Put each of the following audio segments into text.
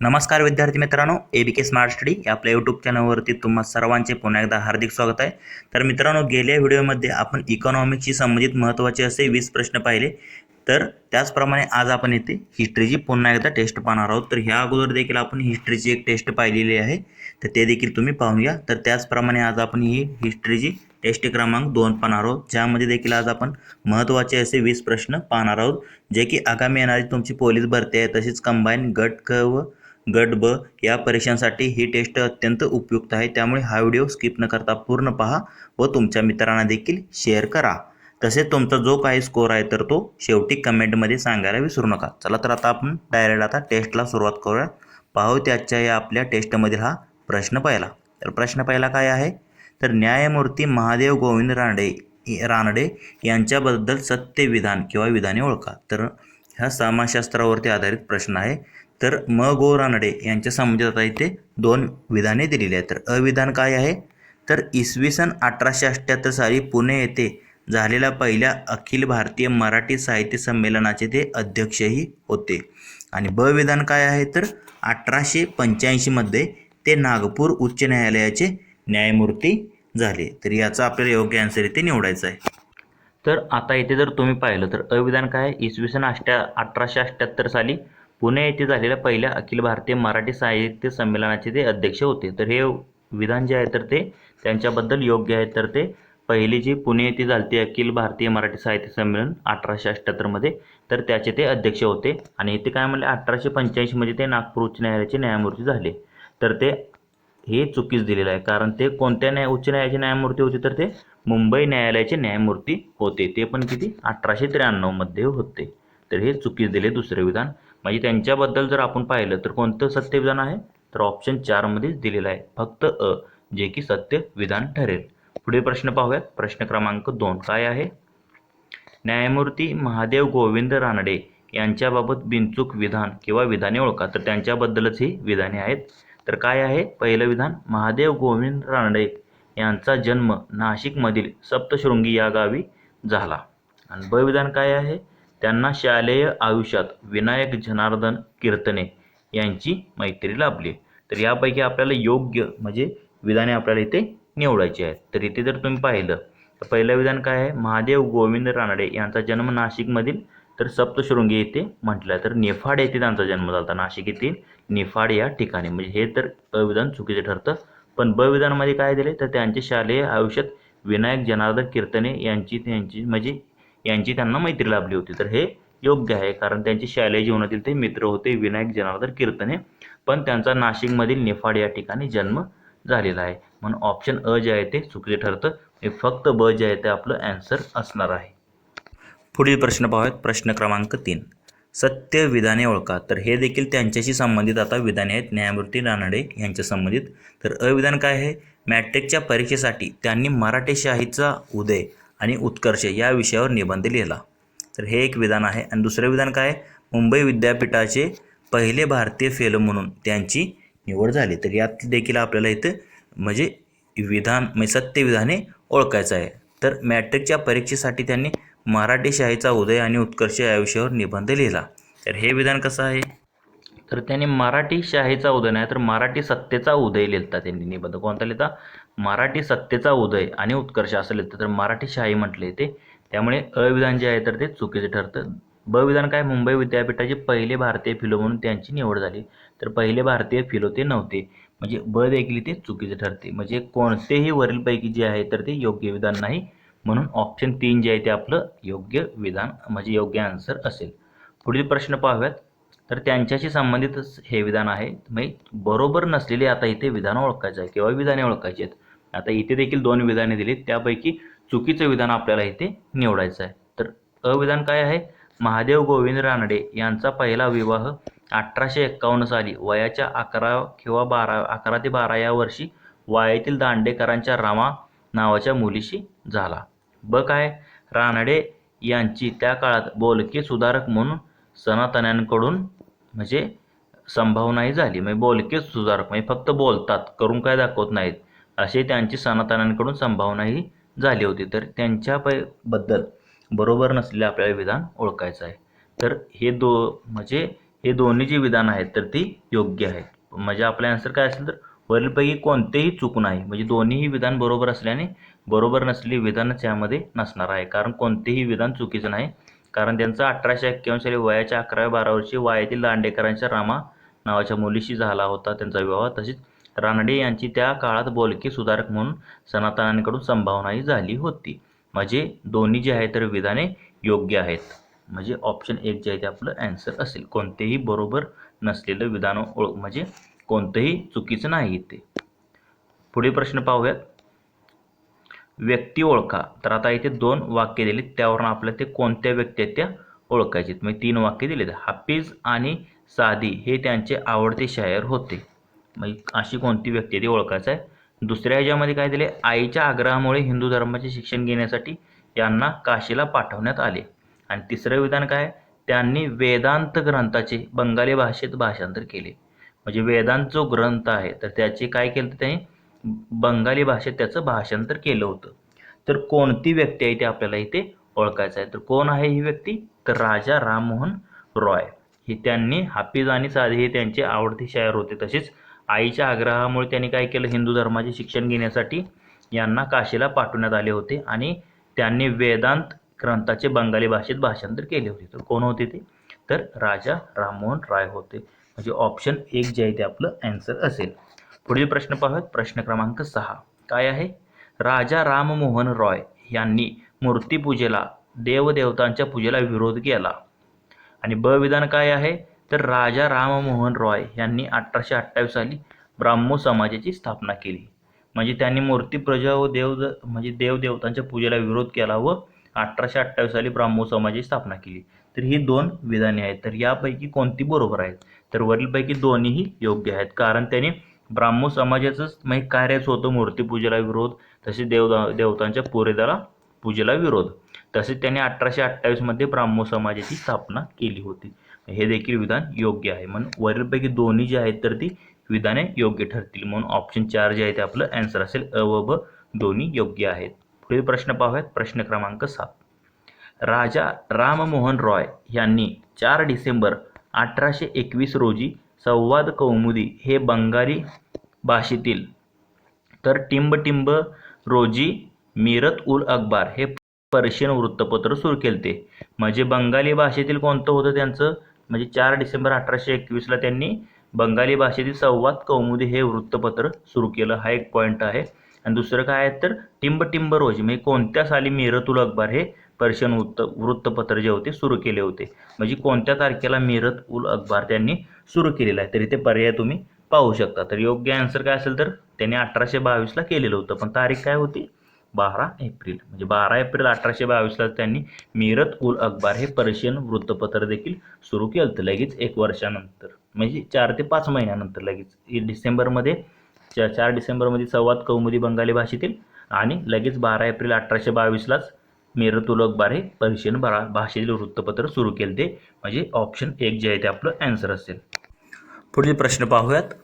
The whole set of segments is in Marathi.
नमस्कार विद्यार्थी मित्रांनो ए बी के स्मार्ट स्टडी या आपल्या यूट्यूब चॅनलवरती तुम्हा सर्वांचे पुन्हा एकदा हार्दिक स्वागत आहे. तर मित्रांनो गेल्या व्हिडिओमध्ये आपण इकॉनॉमिक्सशी संबंधित महत्त्वाचे असे वीस प्रश्न पाहिले. तर त्याचप्रमाणे आज आपण येथे हिस्ट्रीची पुन्हा एकदा टेस्ट पाहणार आहोत. तर ह्या अगोदर देखील आपण हिस्ट्रीची एक टेस्ट पाहिलेली आहे. तर ते देखील तुम्ही पाहून घ्या. तर त्याचप्रमाणे आज आपण ही हिस्ट्रीची टेस्ट क्रमांक दोन पाहणार आहोत. ज्यामध्ये देखील आज आपण महत्त्वाचे असे वीस प्रश्न पाहणार आहोत. जे की आगामी येणारी तुमची पोलीस भरती आहे. तसेच कंबाईन गट क व गट ब या परीक्षांसाठी ही टेस्ट अत्यंत उपयुक्त आहे. त्यामुळे हा व्हिडिओ स्किप न करता पूर्ण पहा व तुमच्या मित्रांना देखील शेअर करा. तसेच तुमचा जो काही स्कोर आहे तर तो शेवटी कमेंटमध्ये सांगायला विसरू नका. चला तर आता आपण डायरेक्ट आता टेस्टला सुरुवात करूया. पाहू त्याच्या या आपल्या टेस्टमधील हा प्रश्न पहिला. तर प्रश्न पहिला काय आहे? तर न्यायमूर्ती महादेव गोविंद रानडे रानडे यांच्याबद्दल सत्यविधान किंवा विधाने ओळखा. तर ह्या समाजशास्त्रावरती आधारित प्रश्न आहे. तर म गो रानडे यांच्या संबंधित आता इथे दोन विधाने दिलेली आहेत. तर अविधान काय आहे? तर इसवी सन अठराशे अठ्ठ्याहत्तर साली पुणे येथे झालेल्या पहिल्या अखिल भारतीय मराठी साहित्य संमेलनाचे ते अध्यक्षही होते. आणि ब विधान काय आहे? तर अठराशे पंच्याऐंशीमध्ये ते नागपूर उच्च न्यायालयाचे न्यायमूर्ती झाले. तर याचा आपल्याला योग्य आन्सर इथे निवडायचा आहे. तर आता इथे जर तुम्ही पाहिलं तर अविधान काय आहे? इसवी सन अष्ट्या अठराशे अठ्ठ्याहत्तर साली पुणे येथे झालेल्या पहिल्या अखिल भारतीय मराठी साहित्य संमेलनाचे ते अध्यक्ष होते. तर हे विधान जे आहे तर ते त्यांच्याबद्दल योग्य आहे. तर ते पहिली जी पुणे येथे झालती अखिल भारतीय मराठी साहित्य संमेलन अठराशे अठ्ठ्याहत्तरमध्ये तर त्याचे ते अध्यक्ष होते. आणि इथे काय म्हणले अठराशे पंच्याऐंशीमध्ये ते नागपूर उच्च न्यायालयाचे न्यायमूर्ती झाले. तर ते हे चुकीच दिलेलं आहे. कारण ते कोणत्या न्याय उच्च न्यायालयाचे न्यायमूर्ती होते? तर ते मुंबई न्यायालयाचे न्यायमूर्ती होते. ते पण किती? अठराशे त्र्याण्णवमध्ये होते. तर हे चुकीच दिले दुसरे विधान. म्हणजे त्यांच्याबद्दल जर आपण पाहिलं तर कोणतं सत्य विधान आहे? तर ऑप्शन चारमध्येच दिलेलं आहे. फक्त अ जे की सत्य विधान ठरेल. पुढे प्रश्न पाहूयात. प्रश्न क्रमांक दोन. काय आहे? न्यायमूर्ती महादेव गोविंद रानडे यांच्याबाबत बिनचूक विधान किंवा विधाने ओळखा. तर त्यांच्याबद्दलच ही विधाने आहेत. तर काय आहे? पहिलं विधान महादेव गोविंद रानडे यांचा जन्म नाशिकमधील सप्तशृंगी या गावी झाला. आणि ब विधान काय आहे? त्यांना शालेय आयुष्यात विनायक जनार्दन कीर्तने यांची मैत्री लाभली. तर यापैकी आपल्याला योग्य म्हणजे विधाने आपल्याला इथे निवडायची आहेत. तर इथे जर तुम्ही पाहिलं तर पहिलं विधान काय आहे? महादेव गोविंद रानडे यांचा जन्म नाशिकमधील तर सप्तशृंगी येथे म्हटलं आहे. तर निफाड येथे त्यांचा जन्म झाला होता. नाशिक येथील निफाड या ठिकाणी. म्हणजे हे तर अविधान चुकीचं ठरतं. पण ब विधानामध्ये काय दिले तर त्यांचे शालेय आयुष्यात विनायक जनार्दन कीर्तने यांची त्यांची म्हणजे यांची त्यांना मैत्री लाभली होती. तर हे योग्य आहे कारण त्यांचे शालेय जीवनातील ते मित्र होते विनायक जनार्दन कीर्तने. पण त्यांचा नाशिकमधील निफाड या ठिकाणी जन्म झालेला आहे. म्हणून ऑप्शन अ जे आहे ते चुकीचे ठरतं. हे फक्त ब जे आहे ते आपलं ॲन्सर असणार आहे. पुढील प्रश्न पाहूयात. प्रश्न क्रमांक तीन. सत्य विधाने ओळखा. तर हे देखील त्यांच्याशी संबंधित आता विधाने आहेत. न्यायमूर्ती रानडे यांच्या संबंधित. तर अविधान काय आहे? मॅट्रिकच्या परीक्षेसाठी त्यांनी मराठी शाहीचा उदय आणि उत्कर्ष या विषयावर निबंध लिहिला. तर हे एक विधान आहे. आणि दुसरं विधान काय? आहे मुंबई विद्यापीठाचे पहिले भारतीय फेलो म्हणून त्यांची निवड झाली. तर यात देखील आपल्याला इथं म्हणजे विधान म्हणजे सत्य विधाने ओळखायचं आहे. तर मॅट्रिकच्या परीक्षेसाठी त्यांनी मराठी शाहीचा उदय आणि उत्कर्ष या विषयावर निबंध लिहिला. तर हे विधान कसं आहे? तर त्यांनी मराठी शाहीचा उदय नाही तर मराठी सत्तेचा उदय लिहिता त्यांनी. निबंध कोणता लिहिता? मराठी सत्तेचा उदय आणि उत्कर्ष असं लिहितं तर मराठी शाही म्हटले ते. त्यामुळे अविधान जे आहे तर ते चुकीचं ठरतं. ब विधान काय? मुंबई विद्यापीठाचे पहिले भारतीय फिलो म्हणून त्यांची निवड झाली. तर पहिले भारतीय फिलो ते नव्हते. म्हणजे ब देखील ते चुकीचे ठरते. म्हणजे कोणतेही वरीलपैकी जे आहे तर ते योग्य विधान नाही. म्हणून ऑप्शन तीन जे आहे ते आपलं योग्य विधान म्हणजे योग्य आन्सर असेल. पुढील प्रश्न पाहूयात. तर त्यांच्याशी संबंधितच हे विधान आहे. म्हणजे बरोबर नसलेले आता इथे विधान ओळखायचं आहे किंवा विधाने ओळखायची आहेत. आता इथे देखील दोन विधाने दिली त्यापैकी चुकीचं विधान आपल्याला इथे निवडायचं आहे. तर अविधान काय आहे? महादेव गोविंद रानडे यांचा पहिला विवाह अठराशे एक्कावन्न साली वयाच्या अकरा किंवा बारा अकरा ते बारा या वर्षी वायातील दांडेकरांच्या रामा नावाच्या मुलीशी झाला. ब काय? रानडे यांची त्या काळात बोलके सुधारक म्हणून सनातन्यांकडून म्हणजे संभावनाही झाली. म्हणजे बोलके सुधारक म्हणजे फक्त बोलतात करून काय दाखवत नाहीत. असे त्यांची सनातनांकडून संभावनाही झाली होती. तर त्यांच्या पै बद्दल बरोबर नसलेले आपल्याला विधान ओळखायचं आहे. तर हे दो म्हणजे हे दोन्ही जी विधान आहेत तर ती योग्य आहेत. म्हणजे आपला आन्सर काय असेल तर वरीलपैकी कोणतेही चूक नाही. म्हणजे दोन्हीही विधान बरोबर असल्याने बरोबर नसलेली विधानच यामध्ये नसणार आहे. कारण कोणतेही विधान चुकीचं नाही. कारण त्यांचा अठराशे एक्क्याऐंशी साली वयाच्या अकराव्या बारा वर्षी वायातील दांडेकरांच्या रामा नावाच्या मुलीशी झाला होता त्यांचा विवाह. तसेच रानडे यांची त्या काळात बोलके सुधारक म्हणून सनातनांकडून संभावनाही झाली होती. म्हणजे दोन्ही जे आहेत तर विधाने योग्य आहेत. म्हणजे ऑप्शन एक जे आहे ते आपलं ॲन्सर असेल. कोणतेही बरोबर नसलेलं विधान ओळख म्हणजे कोणतंही चुकीचं नाही ते. पुढे प्रश्न पाहूयात. व्यक्ती ओळखा. तर आता इथे दोन वाक्य दिलीत. त्यावरून आपल्या ते कोणत्या व्यक्ती आहेत त्या ओळखायचे म्हणजे तीन वाक्य दिलेत. हाफिज आणि सादी हे त्यांचे आवडते शायर होते. म्हणजे अशी कोणती व्यक्ती आहे ती ओळखायचं आहे. दुसऱ्या ह्याच्यामध्ये काय दिले? आईच्या आग्रहामुळे हिंदू धर्माचे शिक्षण घेण्यासाठी यांना काशीला पाठवण्यात आले. आणि तिसरं विधान काय? त्यांनी वेदांत ग्रंथाचे बंगाली भाषेत भाषांतर केले. म्हणजे वेदांत जो ग्रंथ आहे तर त्याचे काय केलं तर त्यांनी? बंगाली भाषेत त्याचं भाषांतर केलं होतं. तर कोणती व्यक्ती आहे ते आपल्याला इथे ओळखायचं आहे. तर कोण आहे ही व्यक्ती? तर राजा राममोहन रॉय. हे त्यांनी हाफिज आणि साधे हे त्यांचे आवडते शायर होते तसेच आईच्या आग्रहामुळे त्यांनी काय केलं? हिंदू धर्माचे शिक्षण घेण्यासाठी यांना काशीला पाठवण्यात आले होते आणि त्यांनी वेदांत ग्रंथाचे बंगाली भाषेत भाषांतर केले होते. तर कोण होते ते? तर राजा राममोहन राय होते. म्हणजे ऑप्शन एक जे आहे ते आपलं ॲन्सर असेल. पुढील प्रश्न पाहूयात. प्रश्न क्रमांक सहा. काय आहे? राजा राममोहन रॉय यांनी मूर्तीपूजेला देवदेवतांच्या पूजेला विरोध केला. आणि ब विधान काय आहे? तर राजा राममोहन रॉय यांनी अठराशे अठ्ठावीस साली ब्राह्मो समाजाची स्थापना केली. म्हणजे त्यांनी मूर्ती प्रजा व देव म्हणजे देवदेवतांच्या पूजेला विरोध केला व अठराशे अठ्ठावीस साली ब्राह्मो समाजाची स्थापना केली. तर ही दोन विधाने आहेत. तर यापैकी कोणती बरोबर आहेत? तर वरीलपैकी दोन्हीही योग्य आहेत. कारण त्याने ब्राह्मो समाजाचंच म्हणजे कार्यच होतं मूर्तीपूजेला विरोध तसेच देव देवतांच्या पुरेदाला पूजेला विरोध. तसेच त्यांनी अठराशे अठ्ठावीसमध्ये ब्राह्मो समाजाची स्थापना केली होती. हे देखील विधान योग्य आहे. म्हणून वरीलपैकी दोन्ही जे आहेत तर ती विधाने योग्य ठरतील. म्हणून ऑप्शन चार जे आहे ते आपलं ॲन्सर असेल अ व ब दोन्ही योग्य आहेत. पुढील प्रश्न पाहूयात. प्रश्न क्रमांक सात. राजा राममोहन रॉय यांनी चार डिसेंबर अठराशे एकवीस रोजी संवाद कौमुदी हे बंगाली भाषेतील तर टिंब टिंब रोजी मीरत उल अकबार हे पर्शियन वृत्तपत्र सुरू केले ते म्हणजे बंगाली भाषेतील कोणतं होतं त्यांचं? म्हणजे चार डिसेंबर अठराशे एकवीसला त्यांनी बंगाली भाषेतील संवाद कौमुदी हे वृत्तपत्र सुरू केलं. हा एक पॉईंट आहे. आणि दुसरं काय आहे तर टिंब टिंब रोज म्हणजे कोणत्या साली मीरत उल हे पर्शियन वृत्त वृत्तपत्र जे होते सुरू केले होते? म्हणजे कोणत्या तारखेला मिरत उल अखबार त्यांनी सुरू केलेलं आहे? तर इथे पर्याय तुम्ही पाहू शकता. तर योग्य आन्सर काय असेल तर त्यांनी अठराशे बावीसला केलेलं होतं. पण तारीख काय होती? बारा एप्रिल म्हणजे बारा एप्रिल अठराशे बावीसला त्यांनी मीरत उल अकबर हे पर्शियन वृत्तपत्र देखील सुरू केलं होतं लगेच एक वर्षानंतर. म्हणजे चार ते पाच महिन्यानंतर लगेच. डिसेंबरमध्ये चा चार डिसेंबरमध्ये संवाद कौमुदी बंगाली भाषेतील आणि लगेच बारा एप्रिल अठराशे बावीसलाच मीरत उल अखबार हे पर्शियन बरा भाषेतील वृत्तपत्र सुरू केले ते. म्हणजे ऑप्शन एक जे आहे ते आपलं ॲन्सर असेल. पुढील प्रश्न पाहूयात.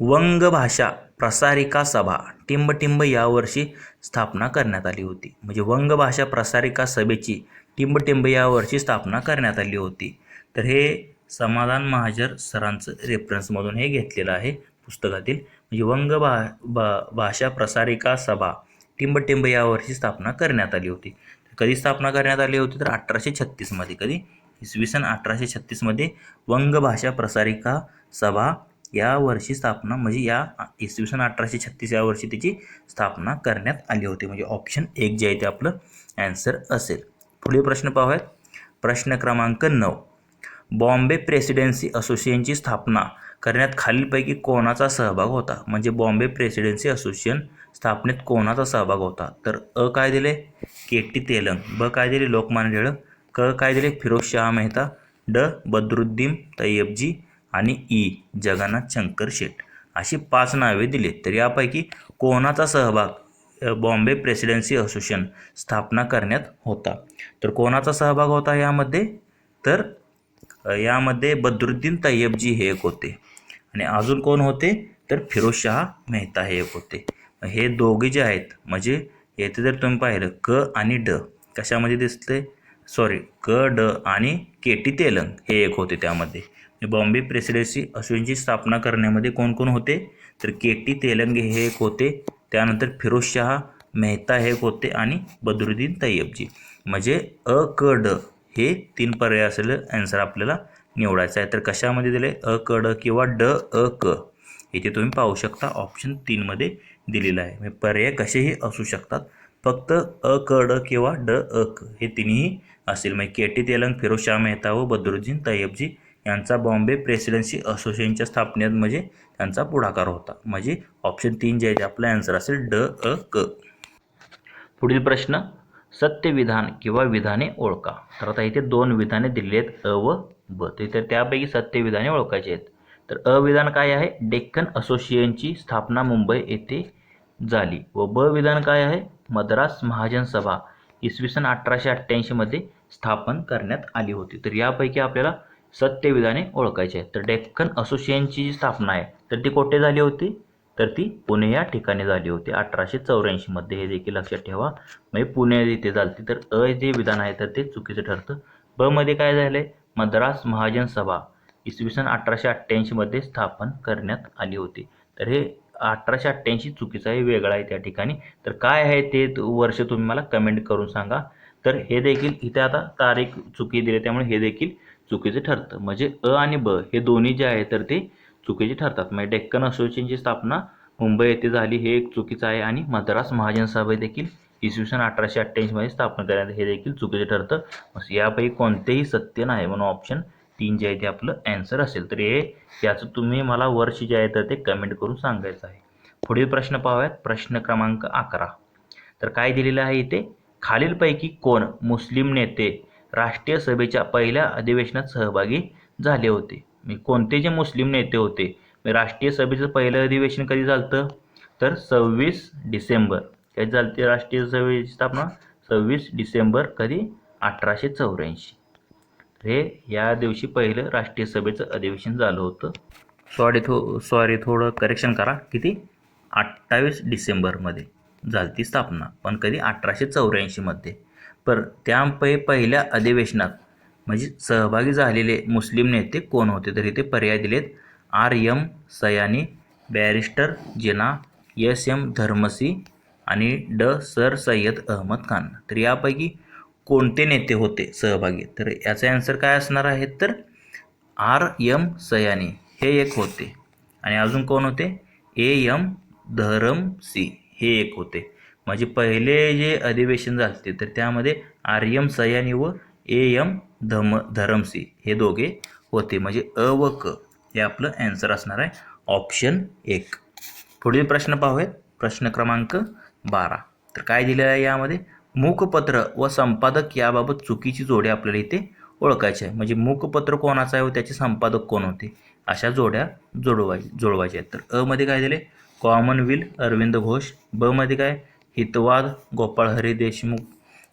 वंग भाषा प्रसारिका सभा टिंब टिंब यावर्षी स्थापना करण्यात आली होती. म्हणजे वंग भाषा प्रसारिका सभेची टिंब टिंब यावर्षी स्थापना करण्यात आली होती. तर हे समाधान महाजर सरांचं रेफरन्समधून हे घेतलेलं आहे पुस्तकातील. म्हणजे वंग भा भा भाषा प्रसारिका सभा टिंब टिंब यावर्षी स्थापना करण्यात आली होती. कधी स्थापना करण्यात आली होती? तर अठराशे छत्तीसमध्ये. कधी? इसवी सन अठराशे छत्तीसमध्ये वंग भाषा प्रसारिका सभा या वर्षी स्थापना म्हणजे या इसवी सन अठराशे छत्तीस या वर्षी त्याची स्थापना करण्यात आली होती. म्हणजे ऑप्शन एक जे आहे ते आपलं ॲन्सर असेल. पुढे प्रश्न पाहूयात. प्रश्न क्रमांक नऊ. बॉम्बे प्रेसिडेन्सी असोसिएशनची स्थापना करण्यात खालीलपैकी कोणाचा सहभाग होता? म्हणजे बॉम्बे प्रेसिडेन्सी असोसिएशन स्थापनेत कोणाचा सहभाग होता? तर अ काय दिले? K T Telang. ब काय दिले? लोकमान्य टिळक. क काय दिले? फिरोज शाह मेहता. ड बद्रुद्दीन तय्यबजी आणि ई जगन्नाथ शंकर शेठ. अशी पाच नावे दिली. तर यापैकी कोणाचा सहभाग बॉम्बे प्रेसिडेन्सी असोसिएशन स्थापना करण्यात होता? तर कोणाचा सहभाग होता यामध्ये? तर यामध्ये बद्रुद्दीन तय्यबजी हे एक होते. आणि अजून कोण होते? तर फिरोज शहा मेहता हे एक होते. हे दोघे जे आहेत म्हणजे येथे जर तुम्ही पाहिलं क आणि ड कशामध्ये दिसते सॉरी क ड आणि के टी तेलंग हे एक होते त्यामध्ये. बॉम्बे प्रेसिडेन्सी असोसिएशनची स्थापना करण्यामध्ये कोण कोण होते? तर के टी तेलंग हे एक होते. त्यानंतर फिरोजशहा मेहता हे एक होते आणि बदरुद्दीन तय्यबजी म्हणजे अ क ड हे तीन पर्याय असलेलं ॲन्सर आपल्याला निवडायचं आहे. तर कशामध्ये दिले अ क ड किंवा ड अ क? इथे तुम्ही पाहू शकता. ऑप्शन तीनमध्ये दिलेलं आहे. म्हणजे पर्याय कसेही असू शकतात. फक्त अ क ड किंवा ड अ क हे तिन्ही असेल म्हणजे के टी तेलंग फिरोजशाह मेहता व बदरुद्दीन तय्यबजी यांचा बॉम्बे प्रेसिडेन्सी असोसिएशनच्या स्थापनेत म्हणजे त्यांचा पुढाकार होता. म्हणजे ऑप्शन तीन जे आहे आपला आन्सर असेल ड अ क. पुढील प्रश्न सत्यविधान किंवा विधाने ओळखा. तर आता इथे दोन विधाने दिलेली आहेत अ व ब. तर त्यापैकी सत्यविधाने ओळखायची आहेत. तर अविधान काय आहे? डेक्कन असोसिएशनची स्थापना मुंबई येथे झाली. व ब विधान काय आहे? मद्रास महाजन सभा इसवी सन अठराशे अठ्ठ्याऐंशीमध्ये स्थापन करण्यात आली होती. तर यापैकी आपल्याला सत्यविधाने ओळखायचे. तर डेक्कन असोसिएशनची जी स्थापना आहे तर ती कोठे झाली होती? तर ती पुणे या ठिकाणी झाली होती. अठराशे चौऱ्याऐंशीमध्ये हे देखील लक्षात ठेवा. म्हणजे पुणे इथे झालती तर अ जे विधान आहे तर ते चुकीचं ठरतं. ब मध्ये काय झालं आहे मद्रास महाजन सभा इसवी सन अठराशे अठ्ठ्याऐंशीमध्ये स्थापन करण्यात आली होती. तर हे अठराशे अठ्ठ्याऐंशी चुकीचं आहे वेगळं आहे त्या ठिकाणी. तर काय आहे ते वर्ष तुम्ही मला कमेंट करून सांगा. तर हे देखील इथे आता तारीख चुकी दिली त्यामुळे हे देखील चुकीचं ठरतं. म्हणजे अ आणि ब हे दोन्ही जे आहे तर ते चुकीचे ठरतात. म्हणजे डेक्कन असोसिएशनची स्थापना मुंबई येथे झाली हे एक चुकीचं आहे. आणि मद्रास महाजन सभा देखील इसवी सन अठराशे अठ्ठ्याऐंशीमध्ये स्थापन करण्यात हे देखील चुकीचे ठरतं. यापैकी कोणतेही सत्य नाही. म्हणून ऑप्शन तीन जे आहे ते आपलं ॲन्सर असेल. तर हे याचं तुम्ही मला वर्ष जे आहे तर ते कमेंट करून सांगायचं आहे. पुढील प्रश्न पाहूयात. प्रश्न क्रमांक अकरा. तर काय दिलेलं आहे इथे? खालीलपैकी कोण मुस्लिम नेते राष्ट्रीय सभेच्या पहिल्या अधिवेशनात सहभागी झाले होते. मी कोणते जे मुस्लिम नेते होते? मी राष्ट्रीय सभेचं पहिलं अधिवेशन कधी झालं तर सव्वीस डिसेंबर. कधी झालते राष्ट्रीय सभेची स्थापना? सव्वीस डिसेंबर कधी? अठराशे चौऱ्याऐंशी. हे या दिवशी पहिलं राष्ट्रीय सभेचं अधिवेशन झालं होतं. सॉरी थो सॉरी थोडं करेक्शन करा. किती? अठ्ठावीस डिसेंबरमध्ये झाली ती स्थापना. पण कधी? अठराशे चौऱ्याऐंशीमध्ये. पर त्यापै पहिल्या अधिवेशनात म्हणजे सहभागी झालेले मुस्लिम नेते कोण होते? तर इथे पर्याय दिलेत R M Sayani barrister Jinnah S M Dharamsi आणि ड सर सय्यद अहमद खान. तर यापैकी कोणते नेते होते सहभागी? तर याचा आन्सर काय असणार आहे? तर आर एम सयानी हे एक होते. आणि अजून कोण होते? ए एम धरमसी हे एक होते. म्हणजे पहिले जे अधिवेशन झाले तर त्यामध्ये आर एम सयानी व ए एम धम धरमसी हे दोघे होते. म्हणजे अ व क हे आपलं ॲन्सर असणार आहे. ऑप्शन एक. पुढील प्रश्न पाहूयात. प्रश्न क्रमांक बारा. तर काय दिलेलं आहे यामध्ये? मुखपत्र व संपादक याबाबत चुकीची जोड्या आपल्याला इथे ओळखायची आहे. म्हणजे मुखपत्र कोणाचं आहे व त्याचे संपादक कोण होते? अशा जोड्या जोडवाय जोडवायच्या आहेत. तर अ मध्ये काय दिले कॉमनविल अरविंद घोष. ब मध्ये काय? हितवाद गोपाळ हरी देशमुख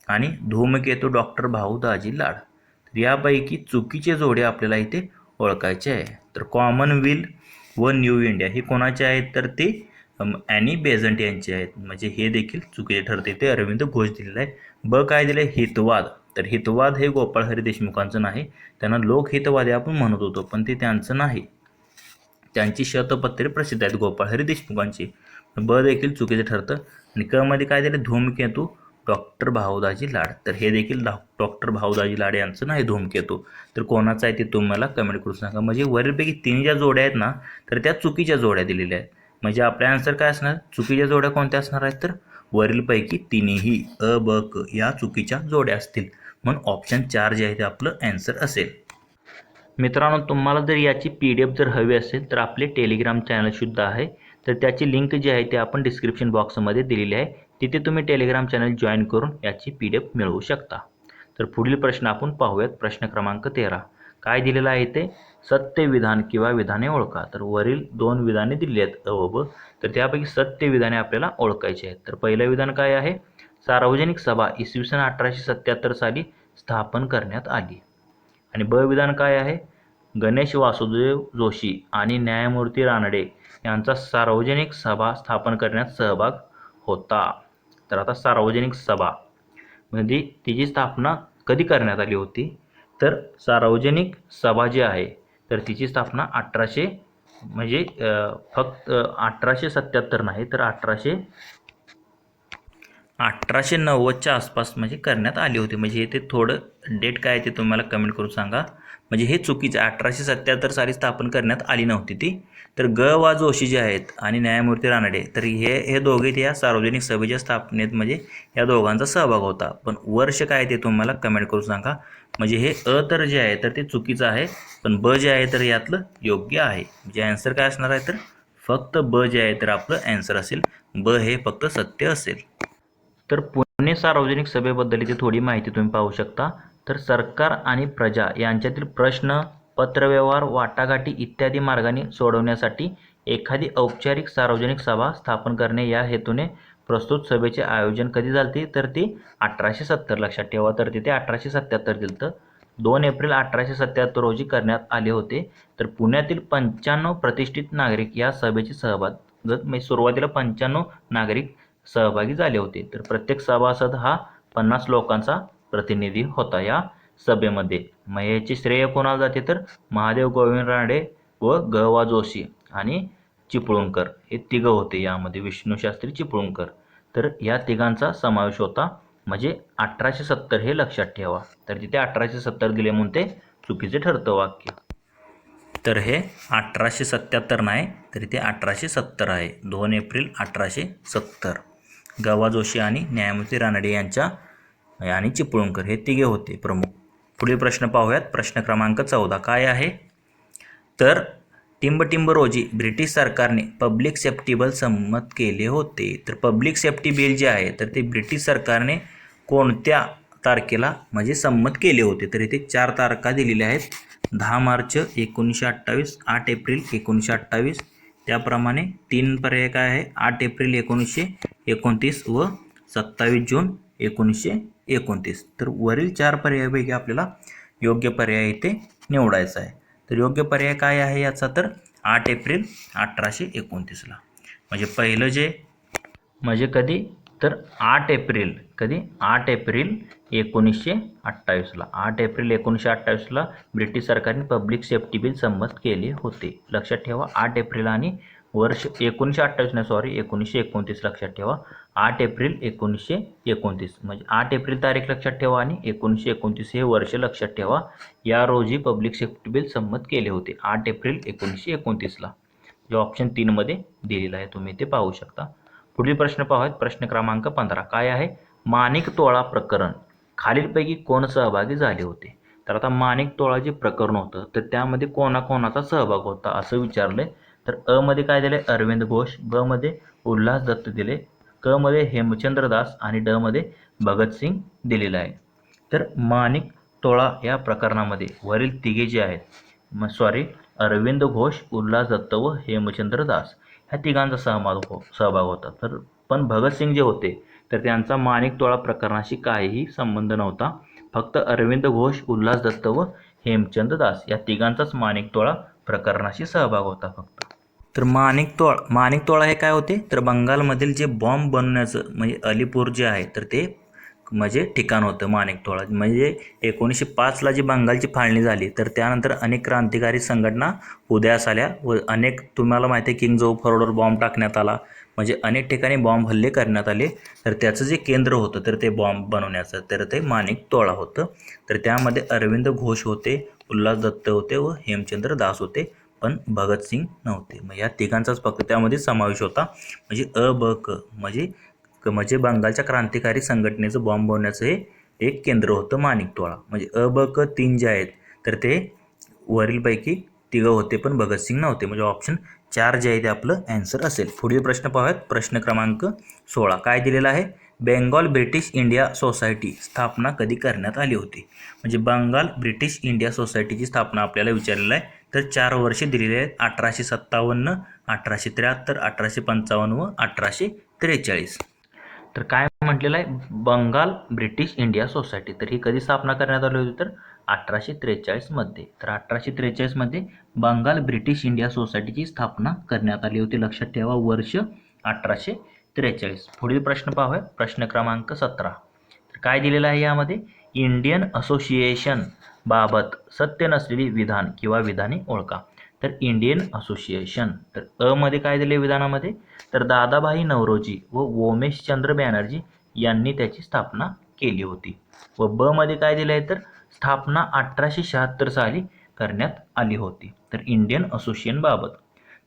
आणि धूमकेतू डॉक्टर भाऊ दाजी लाड. तर यापैकी चुकीचे जोडे आपल्याला इथे ओळखायचे आहे. तर कॉमनविल व न्यू इंडिया हे कोणाचे आहेत? तर ते ॲनी बेझंट यांचे आहेत. म्हणजे हे देखील चुकीचे ठरते. ते अरविंद घोष दिलेलं आहे ब काय दिलं? आहे हितवाद. तर हितवाद हे गोपाळ हरी देशमुखांचं नाही. त्यांना लोकहितवादी आपण म्हणत होतो पण ते त्यांचं नाही. त्यांची शतपत्रे प्रसिद्ध आहेत गोपाळ हरी देशमुखांची. ब देखील चुकीचं ठरतं. आणि क मध्ये काय दिले धूमकेतू डॉक्टर भाऊदाजी लाड. तर हे देखील डॉक्टर भाऊदाजी लाड यांचं नाही धूमकेतू. तर कोणाचं आहे ते तुम्हाला कमेंट करू सांगा. म्हणजे वरीलपैकी तीन ज्या जोड्या आहेत ना तर त्या चुकीच्या जोड्या दिलेल्या आहेत. म्हणजे आपल्या आन्सर काय असणार? चुकीच्या जोड्या कोणत्या असणार आहेत तर? वरीलपैकी तिन्ही अ ब क या चुकीच्या जोड्या असतील. म्हणून ऑप्शन चार जे आहे ते आपलं ॲन्सर असेल. मित्रांनो तुम्हाला जर याची पी डी एफ जर हवी असेल तर आपले टेलिग्राम चॅनलसुद्धा आहे. तर त्याची लिंक जी आहे ती आपण डिस्क्रिप्शन बॉक्समध्ये दिलेली आहे. तिथे तुम्ही टेलिग्राम चॅनल जॉईन करून याची पी डी एफ मिळवू शकता. तर पुढील प्रश्न आपण पाहूयात. प्रश्न क्रमांक तेरा. काय दिलेलं आहे ते? सत्य विधान किंवा विधाने ओळखा. तर वरील दोन विधाने दिली आहेत अ ब तर त्यापैकी सत्य विधाने आपल्याला ओळखायची आहेत. तर पहिलं विधान काय आहे? सार्वजनिक सभा इसवी सन अठराशे सत्याहत्तर साली स्थापन करण्यात आली. आणि ब विधान काय आहे? गणेश वासुदेव जोशी आणि न्यायमूर्ती रानडे यांचा सार्वजनिक सभा स्थापन करण्यात सहभाग होता. तर आता सार्वजनिक सभा. म्हणजे तिची स्थापना कधी करण्यात आली होती? तर सार्वजनिक सभा जी आहे तर तिची स्थापना अठराशे म्हणजे फक्त अठराशे सत्याहत्तर नाही तर अठराशे अठराशे नव्वदच्या आसपास म्हणजे करण्यात आली होती. म्हणजे ते थोडं डेट काय आहे ते तुम्हाला कमेंट करून सांगा. म्हणजे हे चुकीचं अठराशे सत्याहत्तर साली स्थापन करण्यात आली नव्हती ती. तर ग वा जोशी जे आहेत आणि न्यायमूर्ती रानडे तर हे हे दोघे त्या सार्वजनिक सभेच्या स्थापनेत म्हणजे या दोघांचा सहभाग होता. पण वर्ष काय ते तुम्हाला कमेंट करून सांगा. म्हणजे हे अ तर जे आहे तर ते चुकीचं आहे. पण ब जे आहे तर यातलं योग्य आहे. म्हणजे ॲन्सर काय असणार आहे तर? फक्त ब जे आहे तर आपलं ॲन्सर असेल. ब हे फक्त सत्य असेल. तर पुणे सार्वजनिक सभेबद्दल इथे थोडी माहिती तुम्ही पाहू शकता. तर सरकार आणि प्रजा यांच्यातील प्रश्न पत्रव्यवहार वाटाघाटी इत्यादी मार्गाने सोडवण्यासाठी एखादी औपचारिक सार्वजनिक सभा स्थापन करणे या हेतूने प्रस्तुत सभेचे आयोजन कधी झालते? तर ती अठराशे सत्तर. लक्षात ठेवा. तर तिथे अठराशे सत्याहत्तर दिलं दोन एप्रिल अठराशे सत्याहत्तर रोजी करण्यात आले होते. तर पुण्यातील पंच्याण्णव प्रतिष्ठित नागरिक या सभेचे सहभाग जर म्हणजे सुरुवातीला पंच्याण्णव नागरिक सहभागी झाले होते. तर प्रत्येक सभासद हा पन्नास लोकांचा प्रतिनिधी होता या सभेमध्ये. मग याचे श्रेय कोणाला जाते तर महादेव गोविंद रानडे व गवा जोशी आणि चिपळूणकर. हे तिघं होते यामध्ये विष्णूशास्त्री चिपळूणकर. तर या तिघांचा समावेश होता. म्हणजे अठराशे सत्तर हे लक्षात ठेवा. तर तिथे अठराशे सत्तर दिले म्हणून ते चुकीचे ठरतं वाक्य. तर हे अठराशे सत्याहत्तर नाही तर इथे अठराशे सत्तर आहे. दोन एप्रिल अठराशे सत्तर. गवा जोशी आणि न्यायमूर्ती रानडे यांच्या आणि चिपळूणकर हे तिघे होते प्रमुख. पुढील प्रश्न पाहूयात. प्रश्न क्रमांक चौदा. काय आहे? तर टिंबटिंब रोजी ब्रिटिश सरकारने पब्लिक सेफ्टी बिल संमत केले होते. तर पब्लिक सेफ्टी बिल जे आहे तर ते ब्रिटिश सरकारने कोणत्या तारखेला म्हणजे संमत केले होते? तर इथे चार तारखा दिलेल्या आहेत. दहा मार्च एकोणीसशे अठ्ठावीस आठ एप्रिल एकोणीसशे अठ्ठावीस. त्याप्रमाणे तीन पर्याय काय आहे? आठ एप्रिल एकोणीसशे एकोणतीस व सत्तावीस जून एकोणीसशे एकोणतीस. तर वरील चार पर्यायापैकी आपल्याला योग्य पर्याय इथे निवडायचा आहे. तर योग्य पर्याय काय आहे याचा तर आठ एप्रिल अठराशे एकोणतीसला म्हणजे पहिलं जे म्हणजे कधी? तर आठ एप्रिल कधी? आठ एप्रिल एकोणीसशे अठ्ठावीसला आठ एप्रिल एकोणीसशे अठ्ठावीसला ब्रिटिश सरकारने पब्लिक सेफ्टी बिल संमत केले होते. लक्षात ठेवा आठ एप्रिल आणि वर्ष एकोणीसशे अठ्ठावीस नाही सॉरी एकोणीसशे एकोणतीस लक्षात ठेवा. आठ एप्रिल एकोणीसशे एकोणतीस. म्हणजे आठ एप्रिल तारीख लक्षात ठेवा आणि एकोणीसशे एकोणतीस हे वर्ष लक्षात ठेवा. या रोजी पब्लिक सेफ्टी बिल संमत केले होते. आठ एप्रिल एकोणीसशे एकोणतीसला. जे ऑप्शन तीनमध्ये दिलेलं आहे तुम्ही ते पाहू शकता. पुढील प्रश्न पाहूयात. प्रश्न क्रमांक पंधरा. काय आहे? माणिक तोळा प्रकरण. खालीलपैकी कोण सहभागी झाले होते? तर आता माणिक तोळा जे प्रकरण होतं तर त्यामध्ये कोणाकोणाचा सहभाग होता असं विचारलं तर अ मध्ये काय दिले अरविंद घोष ब मध्ये उल्हास दत्त दिले. क मध्ये हेमचंद्र दास आणि ड मध्ये भगतसिंग दिलेलं आहे. तर माणिक तोळा या प्रकरणामध्ये वरील तिघे जे आहेत सॉरी अरविंद घोष उल्हास दत्त व हेमचंद्र दास ह्या तिघांचा सहभाग हो सहभाग होता. तर पण भगतसिंग जे होते तर त्यांचा माणिक तोळा प्रकरणाशी काहीही संबंध नव्हता. फक्त अरविंद घोष उल्हास दत्त व हेमचंद दास या तिघांचाच माणिक तोळा प्रकरणाशी सहभाग होता फक्त. तर माणिक तोळ माणिक तोळा हे काय होते? तर बंगालमधील जे बॉम्ब बनवण्याचं म्हणजे अलीपूर जे आहे तर ते म्हणजे ठिकाण होतं माणिकतोळा म्हणजे एकोणीसशे पाचला जी बंगालची फाळणी झाली तर त्यानंतर अनेक क्रांतिकारी संघटना उदयास आल्या व अनेक तुम्हाला माहिती आहे किंग जो फरोडवर बॉम्ब टाकण्यात आला. म्हणजे अनेक ठिकाणी बॉम्ब हल्ले करण्यात आले. तर त्याचं जे केंद्र होतं तर ते बॉम्ब बनवण्याचं तर ते माणिक तोळा होतं. तर त्यामध्ये अरविंद घोष होते उल्हास दत्त होते व हेमचंद्र दास होते. पण भगतसिंग नव्हते. मग या तिघांचाच फक्त त्यामध्ये समावेश होता. म्हणजे अ ब क म्हणजे क म्हणजे बंगालच्या क्रांतिकारी संघटनेचं बॉम्ब बनवण्याचं हे एक केंद्र होतं माणिकतोळा. म्हणजे अ ब क तीन जे आहेत तर ते वरीलपैकी तिघं होते पण भगतसिंग नव्हते. म्हणजे ऑप्शन चार जे आहे ते आपलं ॲन्सर असेल. पुढील प्रश्न पाहूयात. प्रश्न क्रमांक सोळा. काय दिलेला आहे? बेंगॉल ब्रिटिश इंडिया सोसायटी स्थापना कधी करण्यात आली होती? म्हणजे बंगाल ब्रिटिश इंडिया सोसायटीची स्थापना आपल्याला विचारलेलं आहे. तर चार वर्षे दिलेली आहेत. अठराशे सत्तावन्न अठराशे त्र्याहत्तर अठराशे पंचावन्न व अठराशे त्रेचाळीस. तर काय म्हटलेलं आहे? Bengal British India society. तर ही कधी स्थापना करण्यात आली होती? तर अठराशे त्रेचाळीसमध्ये तर अठराशे त्रेचाळीसमध्ये बंगाल ब्रिटिश इंडिया सोसायटीची स्थापना करण्यात आली होती. लक्षात ठेवा वर्ष अठराशे त्रेचाळीस. पुढील प्रश्न पाहूया. प्रश्न क्रमांक सतरा. तर काय दिलेलं आहे यामध्ये? इंडियन असोसिएशन बाबत सत्य नसलेली विधान किंवा विधाने ओळखा. तर इंडियन असोसिएशन तर अ मध्ये काय दिले विधानामध्ये? तर दादाभाई नवरोजी व ओमेशचंद्र बॅनर्जी यांनी त्याची स्थापना केली होती. व ब मध्ये काय दिलं आहे तर? स्थापना अठराशे शहात्तर साली करण्यात आली होती. तर इंडियन असोसिएशन बाबत.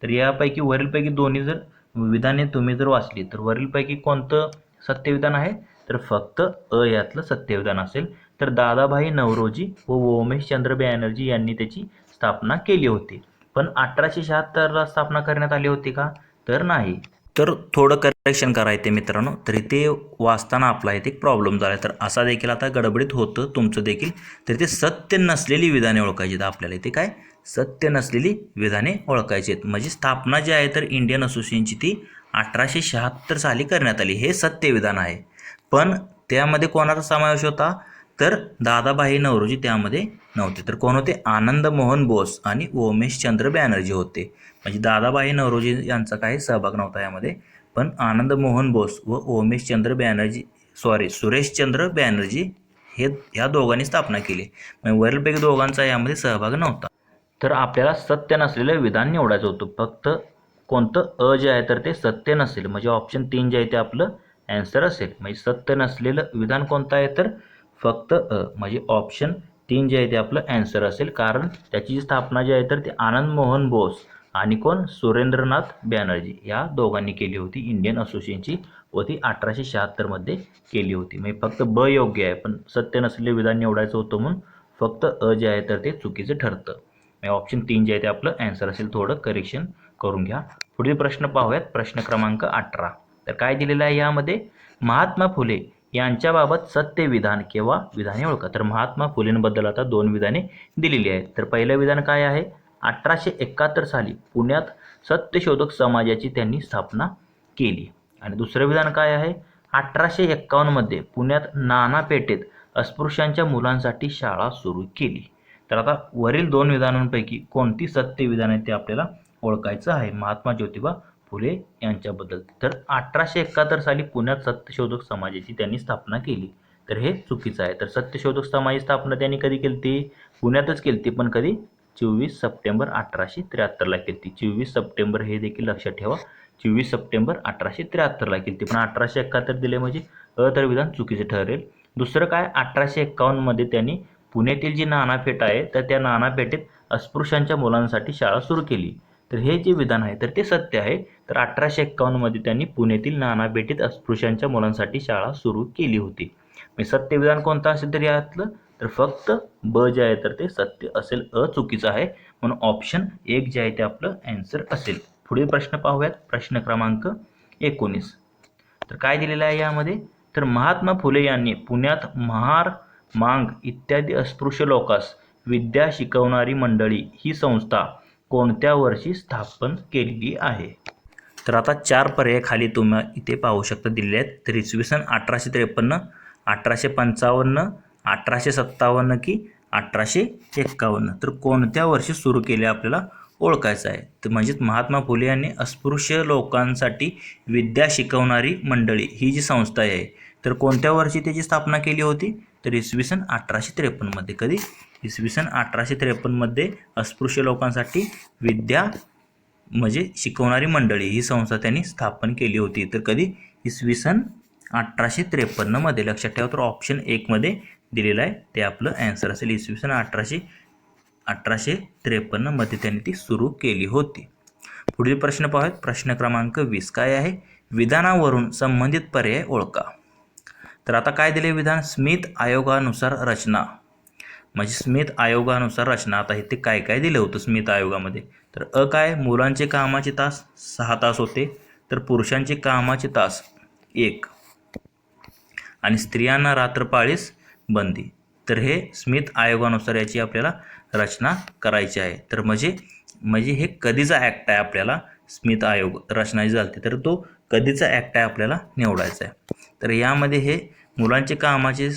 तर यापैकी वरीलपैकी दोन्ही जर विधाने तुम्ही जर वाचली तर वरीलपैकी कोणतं सत्यविधान आहे? तर फक्त अ यातलं सत्यविधान असेल. तर दादाभाई नवरोजी व ओमेशचंद्र बॅनर्जी यांनी त्याची स्थापना केली होती. पण अठराशे शहात्तरला स्थापना करण्यात आली होती का? तर नाही. तर थोडं करेक्शन करायचं मित्रांनो. तर इथे वाचताना आपला इथे एक प्रॉब्लेम झाला तर असा देखील आता गडबडीत होतं तुमचं देखील. तर ते सत्य नसलेली विधाने ओळखायची तर आपल्याला. इथे काय? सत्य नसलेली विधाने ओळखायची आहेत म्हणजे स्थापना जी आहे तर इंडियन असोसिएशनची ती अठराशे शहात्तर साली करण्यात आली. हे सत्य विधान आहे. पण त्यामध्ये कोणाचा समावेश होता? तर दादाभाई नवरोजी त्यामध्ये नव्हते. तर कोण होते? आनंद मोहन बोस आणि ओमेशचंद्र बॅनर्जी होते. म्हणजे दादाभाई नवरोजी यांचा काही सहभाग नव्हता यामध्ये. पण आनंद मोहन बोस व ओमेशचंद्र बॅनर्जी सॉरी सुरेशचंद्र बॅनर्जी हे ह्या दोघांनी स्थापना केली. म्हणजे वरीलपैकी दोघांचा यामध्ये सहभाग नव्हता. तर आपल्याला सत्य नसलेलं विधान निवडायचं होतं. फक्त कोणतं अ जे आहे तर ते सत्य नसेल. म्हणजे ऑप्शन तीन जे आहे ते आपलं ॲन्सर असेल. म्हणजे सत्य नसलेलं विधान कोणतं आहे तर फक्त अ. म्हणजे ऑप्शन तीन जे आहे ते आपलं ॲन्सर असेल. कारण त्याची जी स्थापना जी आहे तर ती आनंद मोहन बोस आणि कोण? सुरेंद्रनाथ बॅनर्जी या दोघांनी केली होती. इंडियन असोसिएशनची व ती अठराशे शहात्तरमध्ये केली होती. म्हणजे फक्त ब योग्य आहे. पण सत्य नसलेले विधान निवडायचं होतं म्हणून फक्त अ जे आहे तर ते चुकीचं ठरतं. ऑप्शन तीन जे आहे ते आपलं ॲन्सर असेल थोडं करेक्शन करून घ्या. पुढील प्रश्न पाहूयात. प्रश्न क्रमांक अठरा. तर काय दिलेलं आहे यामध्ये? महात्मा फुले यांच्याबाबत सत्य विधान किंवा विधाने ओळखा. तर महात्मा फुलेंबद्दल आता दोन विधाने दिलेली आहेत. तर पहिलं विधान काय आहे? अठराशे एकाहत्तर साली पुण्यात सत्यशोधक समाजाची त्यांनी स्थापना केली. आणि दुसरं विधान काय आहे? अठराशे एक्कावन्नमध्ये पुण्यात नाना पेठेत अस्पृश्यांच्या मुलांसाठी शाळा सुरू केली. तर आता वरील दोन विधानांपैकी कोणती सत्य विधान आहे ते आपल्याला ओळखायचं आहे? महात्मा ज्योतिबा फुले यांच्याबद्दल. तर अठराशे एकाहत्तर साली पुण्यात सत्यशोधक समाजाची त्यांनी स्थापना केली. तर हे चुकीचं आहे. तर सत्यशोधक समाजाची स्थापना त्यांनी कधी केली ती पुण्यातच केली ती पण कधी? चोवीस सप्टेंबर अठराशे त्र्याहत्तरला केली ती चोवीस सप्टेंबर हे देखील लक्षात ठेवा. चोवीस सप्टेंबर अठराशे त्र्याहत्तरला केली ती पण अठराशे एकाहत्तर दिले म्हणजे अ तर विधान चुकीचे ठरेल. दुसरं काय? अठराशे एक्कावन्नमध्ये त्यांनी पुण्यातील जी नाणापेठ आहे तर त्या नाणापेठेत अस्पृश्यांच्या मुलांसाठी शाळा सुरू केली. तर हे जे विधान आहे तर ते सत्य आहे. तर अठराशे एक्कावन्नमध्ये त्यांनी पुण्यातील नानापेठेत अस्पृश्यांच्या मुलांसाठी शाळा सुरू केली होती. म्हणजे सत्य विधान कोणतं असेल तर यातलं? तर फक्त ब जे आहे तर ते सत्य असेल अ चुकीचं आहे. म्हणून ऑप्शन एक जे आहे ते आपलं ॲन्सर असेल. पुढील प्रश्न पाहूयात. प्रश्न क्रमांक एकोणीस. तर काय दिलेलं आहे यामध्ये? तर महात्मा फुले यांनी पुण्यात महार मांग इत्यादी अस्पृश्य लोकांस विद्या शिकवणारी मंडळी ही संस्था कोणत्या वर्षी स्थापन केलेली आहे? तर आता चार पर्याय खाली तुम्ही इथे पाहू शकता दिलेले आहेत. तर इसवी सन अठराशे त्रेपन्न अठराशे पंचावन्न अठराशे सत्तावन्न की अठराशे एक्कावन्न. तर कोणत्या वर्षी सुरू केले आपल्याला ओळखायचं आहे? तर म्हणजेच महात्मा फुले यांनी अस्पृश्य लोकांसाठी विद्या शिकवणारी मंडळी ही जी संस्था आहे तर कोणत्या वर्षी त्याची स्थापना केली होती? तर इसवी सन अठराशे त्रेपन्नमध्ये कधी? इसवी सन अठराशे त्रेपन्नमध्ये अस्पृश्य लोकांसाठी विद्या म्हणजे शिकवणारी मंडळी ही संस्था त्यांनी स्थापन केली होती. तर कधी? इसवी सन अठराशे त्रेपन्नमध्ये लक्षात ठेवा तर ऑप्शन एकमध्ये दिलेलं आहे. ते आपलं ॲन्सर असेल. इसवी सन अठराशे अठराशे त्रेपन्नमध्ये त्यांनी ती सुरू केली होती. पुढील प्रश्न पाहूयात. प्रश्न क्रमांक वीस. काय आहे? विधानावरून संबंधित पर्याय ओळखा. तर आता काय दिले विधान? स्मित आयोगानुसार रचना. म्हणजे स्मित आयोगानुसार रचना. आता इथे काय काय दिलं होतं स्मित आयोगामध्ये? तर अ काय? मुलांचे कामाचे तास सहा तास होते. तर पुरुषांचे कामाचे तास एक. आणि स्त्रियांना रात्रपाळीस बंदी. तर हे स्मित आयोगानुसार याची आपल्याला रचना करायची आहे. तर म्हणजे म्हणजे हे कधीचा ॲक्ट आहे आपल्याला? स्मित आयोग रचना जी झाली तर तो कधीचा ॲक्ट आहे आपल्याला निवडायचा आहे? तर यामध्ये हे मुलांचे कामाचे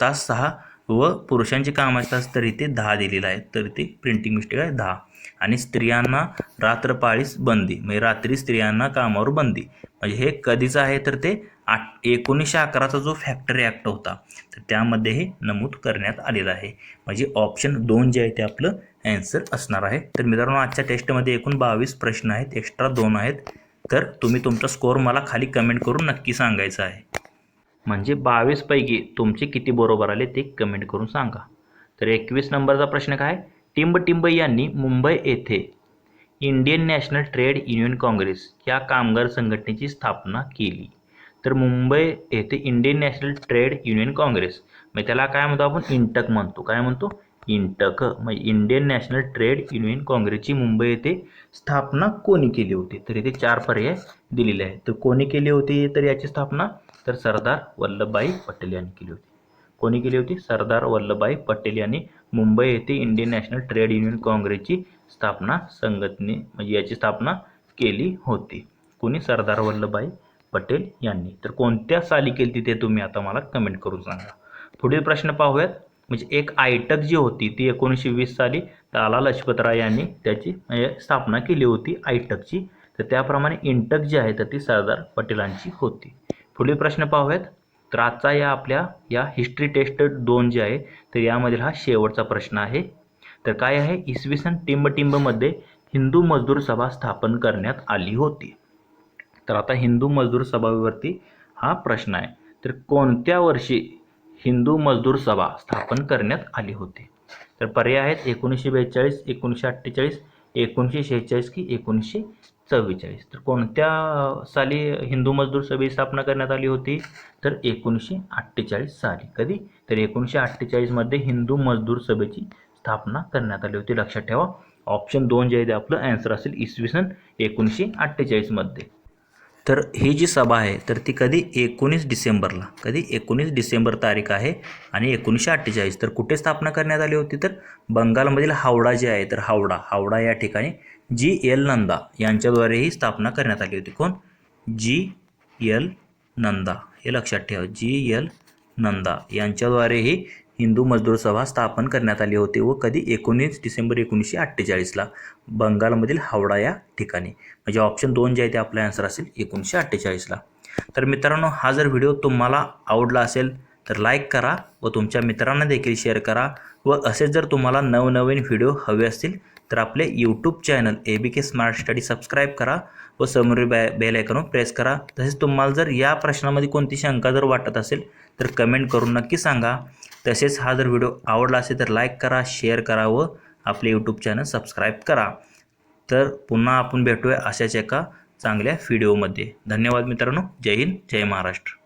तास सहा व पुरुषांचे कामाचे तास तर इथे दहा दिलेला आहे तर ते प्रिंटिंग मिस्टेक आहे दहा. आणि स्त्रियांना रात्रपाळीस बंदी म्हणजे रात्री स्त्रियांना कामावर बंदी. म्हणजे हे कधीचं आहे तर ते आठ एकोणीसशे अकराचा जो फॅक्टरी ॲक्ट होता तर त्यामध्ये हे नमूद करण्यात आलेलं आहे. म्हणजे ऑप्शन दोन जे आहे ते आपलं ॲन्सर असणार आहे. तर मित्रांनो आजच्या टेस्टमध्ये एकूण बावीस प्रश्न आहेत एक्स्ट्रा दोन आहेत. तर तुम्ही तुमचा स्कोअर मला खाली कमेंट करून नक्की सांगायचं आहे. म्हणजे बावीसपैकी तुमचे किती बरोबर आले ते कमेंट करून सांगा. तर एकवीस नंबरचा प्रश्न काय? टिंब टिंब यांनी मुंबई येथे Indian National Trade Union Congress या कामगार संघटनेची स्थापना केली. तर मुंबई येथे Indian National Trade Union Congress. मग त्याला काय म्हणतो आपण? इंटक म्हणतो. काय म्हणतो? इंटक. मग इंडियन नॅशनल ट्रेड युनियन काँग्रेसची मुंबई येथे स्थापना कोणी केली होती? तर इथे चार पर्याय दिलेले आहेत. तर कोणी केली होती तर याची स्थापना? तर सरदार वल्लभभाई पटेल यांनी केली होती. कोणी केली होती? सरदार वल्लभभाई पटेल यांनी मुंबई येथे इंडियन नॅशनल ट्रेड युनियन काँग्रेसची स्थापना संघटने म्हणजे याची स्थापना केली होती. कोणी? सरदार वल्लभभाई पटेल यांनी. तर कोणत्या साली केली ते तुम्ही आता मला कमेंट करून सांगा. पुढील प्रश्न पाहूयात. म्हणजे एक आयटक जी होती ती एकोणीसशे वीस साली लाला लजपतराय यांनी त्याची म्हणजे स्थापना केली होती आयटकची. तर त्याप्रमाणे इंटक जी आहे तर ती सरदार पटेलांची होती. पुढील प्रश्न पाहूयात. तर आजचा या आपल्या या हिस्ट्री टेस्ट दोन जे आहे तर यामधील हा शेवटचा प्रश्न आहे. तर काय आहे? इसवी सन टिंबटिंबमध्ये हिंदू मजदूर सभा स्थापन करण्यात आली होती. तर आता हिंदू मजदूर सभावरती हा प्रश्न आहे. तर कोणत्या वर्षी हिंदू मजदूर सभा स्थापन करण्यात आली होती? तर पर्याय आहेत एकोणीसशे बेचाळीस एकोणीसशे अठ्ठेचाळीस एकोणीसशे शेहेचाळीस की एकोणीसशे चव्वेचाळीस तर कोणत्या साली हिंदू मजदूर सभेची स्थापना करण्यात आली होती? तर एकोणीसशे अठ्ठेचाळीस साली. कधी? तर एकोणीसशे अठ्ठेचाळीसमध्ये हिंदू मजदूर सभेची स्थापना करण्यात आली होती. लक्षात ठेवा. ऑप्शन दोन जे आहे ते आपलं ॲन्सर असेल इसवी सन एकोणीसशे अठ्ठेचाळीसमध्ये तर ही जी सभा आहे तर ती कधी? एकोणीस डिसेंबरला. कधी? एकोणीस डिसेंबर तारीख आहे आणि एकोणीसशे अठ्ठेचाळीस. तर कुठे स्थापना करण्यात आली होती? तर बंगालमधील हावडा जे आहे तर हावडा हावडा या ठिकाणी जी एल नंदा यांच्याद्वारे ही स्थापना करण्यात आली होती. कोण? G L Nanda. हे लक्षात ठेवा. जी एल नंदा यांच्याद्वारे ही हिंदू मजदूर सभा स्थापन करण्यात आली होती व कधी? एकोणीस डिसेंबर एकोणीसशे अठ्ठेचाळीसला बंगालमधील हावडा या ठिकाणी. म्हणजे ऑप्शन दोन जे आहे ते आपला आन्सर असेल एकोणीसशे अठ्ठेचाळीसला तर मित्रांनो हा जर व्हिडिओ तुम्हाला आवडला असेल तर लाईक करा व तुमच्या मित्रांना देखील शेअर करा व असेच जर तुम्हाला नवनवीन व्हिडिओ हवे असतील तर आपले YouTube channel A B K smart study subscribe करा व समोर बॅ बेल आयकॉन प्रेस करा. तसेच तुम्हाला जर या प्रश्नामध्ये कोणती शंका जर वाटत असेल तर कमेंट करून नक्की सांगा. तसेच हा जर व्हिडिओ आवडला असेल तर लाईक करा शेअर करा व आपले यूट्यूब चॅनल सबस्क्राईब करा. तर पुन्हा आपण भेटूया अशाच एका चांगल्या व्हिडिओमध्ये धन्यवाद मित्रांनो. जय हिंद जय महाराष्ट्र.